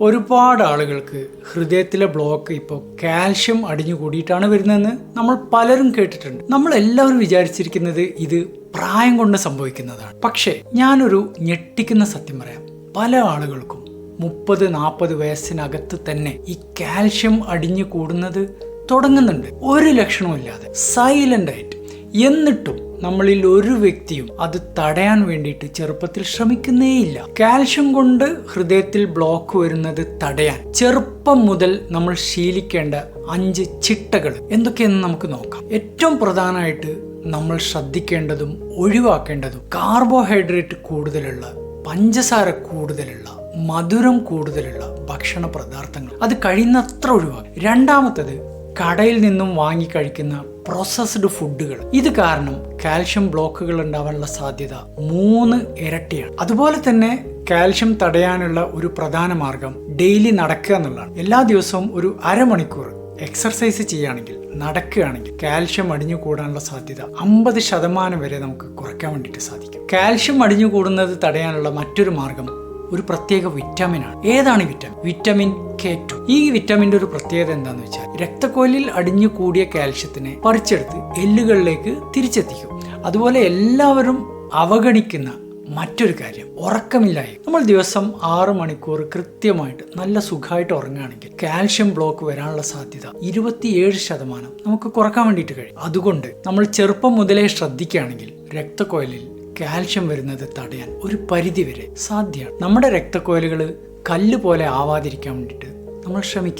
ഒരുപാട് ആളുകൾക്ക് ഹൃദയത്തിലെ ബ്ലോക്ക് ഇപ്പോൾ കാൽഷ്യം അടിഞ്ഞു കൂടിയിട്ടാണ് വരുന്നതെന്ന് നമ്മൾ പലരും കേട്ടിട്ടുണ്ട്. നമ്മൾ എല്ലാവരും വിചാരിച്ചിരിക്കുന്നത് ഇത് പ്രായം കൊണ്ട് സംഭവിക്കുന്നതാണ്. പക്ഷേ ഞാനൊരു ഞെട്ടിക്കുന്ന സത്യം പറയാം. പല ആളുകൾക്കും മുപ്പത് നാൽപ്പത് വയസ്സിനകത്ത് തന്നെ ഈ കാൽഷ്യം അടിഞ്ഞു കൂടുന്നത് തുടങ്ങുന്നുണ്ട്. ഒരു ലക്ഷണവും ഇല്ലാതെ സൈലന്റ് ആയിട്ട്. എന്നിട്ടും നമ്മളിൽ ഒരു വ്യക്തിയും അത് തടയാൻ വേണ്ടിയിട്ട് ചെറുപ്പത്തിൽ ശ്രമിക്കുന്നേയില്ല. കാൽഷ്യം കൊണ്ട് ഹൃദയത്തിൽ ബ്ലോക്ക് വരുന്നത് തടയാൻ ചെറുപ്പം മുതൽ നമ്മൾ ശീലിക്കേണ്ട അഞ്ച് ചിട്ടകൾ എന്തൊക്കെയെന്ന് നമുക്ക് നോക്കാം. ഏറ്റവും പ്രധാനമായിട്ട് നമ്മൾ ശ്രദ്ധിക്കേണ്ടതും ഒഴിവാക്കേണ്ടതും കാർബോഹൈഡ്രേറ്റ് കൂടുതലുള്ള പഞ്ചസാര കൂടുതലുള്ള മധുരം കൂടുതലുള്ള ഭക്ഷണ പദാർത്ഥങ്ങൾ. അത് കഴിയുന്നത്ര ഒഴിവാക്കുക രണ്ടാമത്തത് കടയിൽ നിന്നും വാങ്ങി കഴിക്കുന്ന പ്രോസസ്ഡ് ഫുഡുകൾ ഇത് കാരണം കാൽഷ്യം ബ്ലോക്കുകൾ ഉണ്ടാവാനുള്ള സാധ്യത മൂന്ന് ഇരട്ടിയാണ്. അതുപോലെ തന്നെ കാൽഷ്യം തടയാനുള്ള ഒരു പ്രധാന മാർഗം ഡെയിലി നടക്കുക എന്നുള്ളതാണ്. എല്ലാ ദിവസവും ഒരു അരമണിക്കൂർ എക്സർസൈസ് ചെയ്യുകയാണെങ്കിൽ നടക്കുകയാണെങ്കിൽ കാൽഷ്യം അടിഞ്ഞു കൂടാനുള്ള സാധ്യത അമ്പത് ശതമാനം വരെ നമുക്ക് കുറയ്ക്കാൻ വേണ്ടിയിട്ട് സാധിക്കും. കാൽഷ്യം അടിഞ്ഞു കൂടുന്നത് തടയാനുള്ള മറ്റൊരു മാർഗം ഒരു പ്രത്യേക വിറ്റാമിനാണ് ഏതാണ് വിറ്റാമിൻ വിറ്റാമിൻ കെ ടു ഈ വിറ്റാമിന്റെ ഒരു പ്രത്യേകത എന്താണെന്ന് വെച്ചാൽ രക്തക്കോലിൽ അടിഞ്ഞു കൂടിയ കാൽഷ്യത്തിനെ പറിച്ചെടുത്ത് എല്ലുകളിലേക്ക് തിരിച്ചെത്തിക്കും. അതുപോലെ എല്ലാവരും അവഗണിക്കുന്ന മറ്റൊരു കാര്യം ഉറക്കമില്ലായി നമ്മൾ ദിവസം ആറ് മണിക്കൂർ കൃത്യമായിട്ട് നല്ല സുഖമായിട്ട് ഉറങ്ങുകയാണെങ്കിൽ കാൽഷ്യം ബ്ലോക്ക് വരാനുള്ള സാധ്യത ഇരുപത്തിയേഴ് ശതമാനം നമുക്ക് കുറയ്ക്കാൻ വേണ്ടിയിട്ട് കഴിയും. അതുകൊണ്ട് നമ്മൾ ചെറുപ്പം മുതലേ ശ്രദ്ധിക്കുകയാണെങ്കിൽ രക്തക്കോയിലിൽ കാൽഷ്യം വരുന്നത് തടയാൻ ഒരു പരിധിവരെ സാധ്യമാണ്. നമ്മുടെ രക്തക്കോയിലുകൾ കല്ല് പോലെ ആവാതിരിക്കാൻ വേണ്ടിയിട്ട് നമ്മൾ ശ്രമിക്കുക.